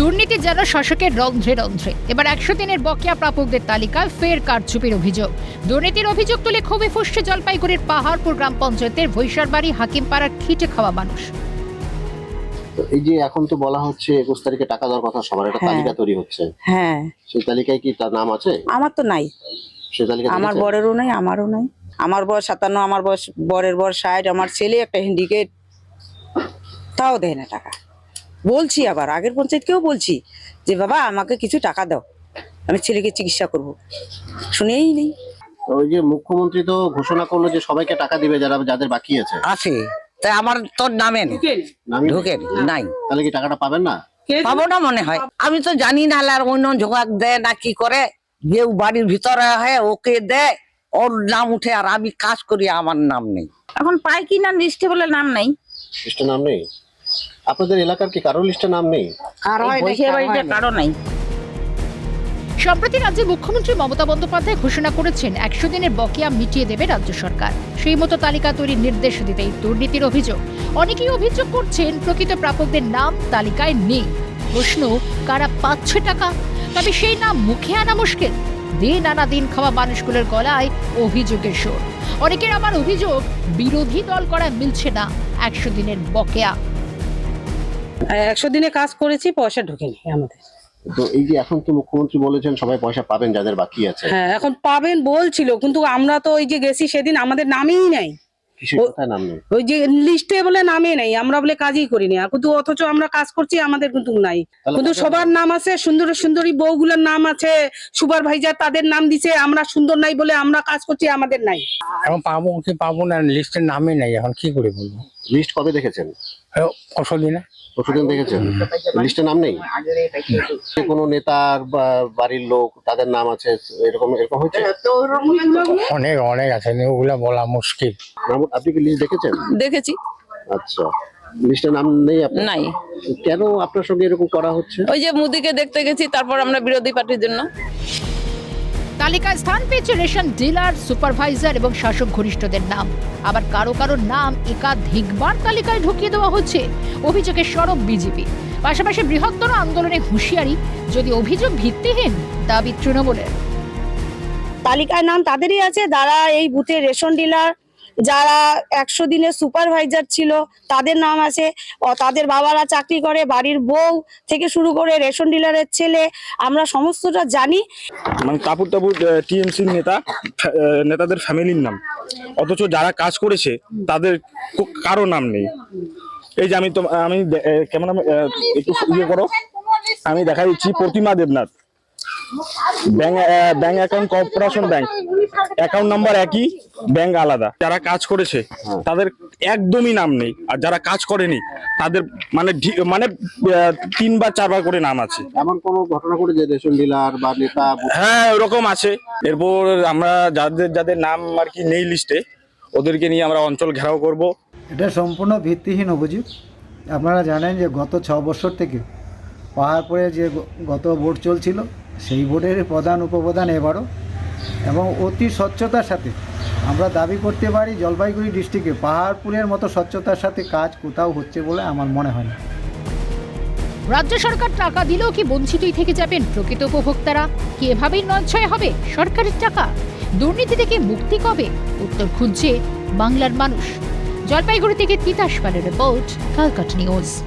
দুর্নীতি যেন শাসকের রন্ধ্রে রন্ধ্রে এবার একশো দিনের বকেয়া প্রাপকদের তালিকায় ফের কারচুপির অভিযোগ। দুর্নীতির অভিযোগ তুলে ক্ষোভে ফুসছে জলপাইগুড়ির পাহাড়পুর গ্রাম পঞ্চায়েতের ভৈসারবাড়ি হাকিমপাড়ার খিটে খাওয়া মানুষ। তো এই যে এখন তো বলা হচ্ছে একুশ তারিখে টাকা দেওয়ার কথা সবার একটা হ্যাঁ। তালিকা তৈরি হচ্ছে। হ্যাঁ। সেই তালিকায় কি তার নাম আছে? আমার তো নাই। সেই তালিকা আমার বরেরও নাই আমারও নাই। আমার বয়স সাতান্ন আমার বয়স বরের বয়স ষাট আমার ছেলে একটা হ্যান্ডিকেট তাও দেয় না টাকা। বলছি আবার আগের পঞ্চায়েতকেও বলছি যে বাবা আমাকে কিছু টাকা দাও আমি ছেলেকে চিকিৎসা করব। শুনেই নেই। ওই যে মুখ্যমন্ত্রী তো ঘোষণা করল যে সবাইকে টাকা দিবে যারা যাদের বাকি আছে। আছে। তাই আমার তোর নামে নেই। ঢুকে নাই? তাহলে কি টাকাটা পাবেন না? পাবো না মনে হয়। আমি তো জানি না আর অন্য ঝোঁকাক দেয় না কি করে। যে বাড়ির ভিতরে হয় ওকে দেয় ওর নাম উঠে আর আমি কাজ করি আমার নাম নেই। এখন পাই কি না লিস্টে বলে নাম নাই। লিস্টে নাম নেই? আপনাদের এলাকার কি কারও লিস্টে নাম নেই? এই বসিয়া বাড়িতে কারও নাই। সম্প্রতি রাজ্যে মুখ্যমন্ত্রী মমতা বন্দ্যোপাধ্যায় ঘোষণা করেছেন একশো দিনের বকেয়া মিটিয়ে দেবে রাজ্য সরকার। সেই মতো তালিকা তৈরির নির্দেশ দিতেই দুর্নীতির অভিযোগ। অনেকেই অভিযোগ করছেন প্রকৃত প্রাপকদের নাম তালিকায় নেই। প্রশ্ন কারা পাচ্ছে টাকা? তবে সেই নাম মুখে আনা মুশকিল। দিন আনা দিন খাওয়া মানুষগুলোর গলায় অভিযোগের সুর। অনেকের আবার অভিযোগ বিরোধী দল করা মিলছে না একশো দিনের বকেয়া। একশো দিনে কাজ করেছি পয়সা ঢুকেনি আমাদের। তো এই যে এখন তো মুখ্যমন্ত্রী বলেছেন সবাই পয়সা পাবেন যাদের বাকি আছে। হ্যাঁ এখন পাবেন বলছিল কিন্তু আমরা তো ওই যে গেছি সেদিন আমাদের নামেই নাই। নাম ওই যে লিস্টে বলে নামে নাই আমরা বলে কাজই করিনি। আর কিন্তু অথচ আমরা কাজ করছি আমাদের কিন্তু নাই। কিন্তু সবার নাম আছে সুন্দর সুন্দরী বউগুলোর নাম আছে সুপারভাইজার তাদের নাম দিছে আমরা সুন্দর নাই বলে আমরা কাজ করছি আমাদের নাই। এখন পাবো কি পাবো না লিস্টের নামই নাই এখন কি করে বলব? লিস্ট কবে দেখেছেন? দিনে। দেখেছেন? লিস্টে নাম নেই? কোনো নেতার বা বাড়ির লোক তাদের নাম আছে এরকম এরকম হয়েছে? অনেক অনেক আছে ওগুলা বলা মুশকিল। আপনি কি লিস্ট দেখেছেন? দেখেছি। আচ্ছা। লিস্টে নাম নেই আপনার? নাই। কেন আপনার সঙ্গে এরকম করা হচ্ছে? ওই যে মুদিকে দেখতে গেছি তারপর আমরা বিরোধী পার্টির জন্য। তালিকায় স্থান পেয়েছে রেশন ডিলার, সুপারভাইজার এবং শাসক ঘনিষ্ঠদের নাম। আবার কারও কারও নাম একাধিকবার তালিকায় ঢুকিয়ে দেওয়া হচ্ছে। অভিযোগের সরব বিজেপি। পাশাপাশি বৃহত্তর আন্দোলনে হুঁশিয়ারি, যদি অভিযোগ ভিত্তিহীন, দাবি তৃণমূলের। তালিকায় নাম তাদেরই আছে, যারা এই বুথে রেশন ডিলার যারা একশো দিনের সুপারভাইজার ছিল, তাদের নাম আছে। তাদের বাবারা চাকরি করে, বাড়ির বউ থেকে শুরু করে রেশন ডিলারের ছেলে, আমরা সমস্তটা জানি। মানে কাপুর টাপুর টিএমসির নেতা নেতাদের ফ্যামিলির নাম। অথচ যারা কাজ করেছে, তাদের কারও নাম নেই। এই যে আমি তো, আমি কেমন একটু ইয়ে করো। আমি দেখা দিচ্ছি Protima Debnath. Bank bank account corporation bank account number একই ব্যাংক আলাদা। যারা কাজ করেছে তাদের একদমই নাম নেই। আর যারা কাজ করেনি তাদের মানে মানে তিনবার চারবার করে নাম আছে। এমন কোনো ঘটনা করে যে রেশন ডিলার বা নেতা? হ্যাঁ ওরকম আছে। এরপর আমরা যাদের যাদের নাম আর কি নেই লিস্টে ওদেরকে নিয়ে আমরা অঞ্চল ঘেরাও করব। এটা সম্পূর্ণ ভিত্তিহীন অভিযোগ। আপনারা জানেন যে গত ছ বছর থেকে পাহাড় পাহাড়পুরে যে গত ভোট চলছিল সেই ভোটের প্রধান, উপপ্রধান এবারও। এবং অতি স্বচ্ছতার সাথে আমরা দাবি করতে পারি, জলপাইগুড়ি ডিস্ট্রিক্টে পাহাড়পুরের মতো স্বচ্ছতার সাথে কাজ কোথাও হচ্ছে বলে আমার মনে হয় না। রাজ্য সরকার টাকা দিলেও কি বঞ্চিতই থেকে যাবেন প্রকৃত উপভোক্তারা? কি এভাবেই নয়ছয় হবে সরকারের টাকা? দুর্নীতি থেকে মুক্তি কবে? উত্তর খুঁজছে বাংলার মানুষ। জলপাইগুড়ি থেকে তিতাস পালের রিপোর্ট, কালকাট নিউজ।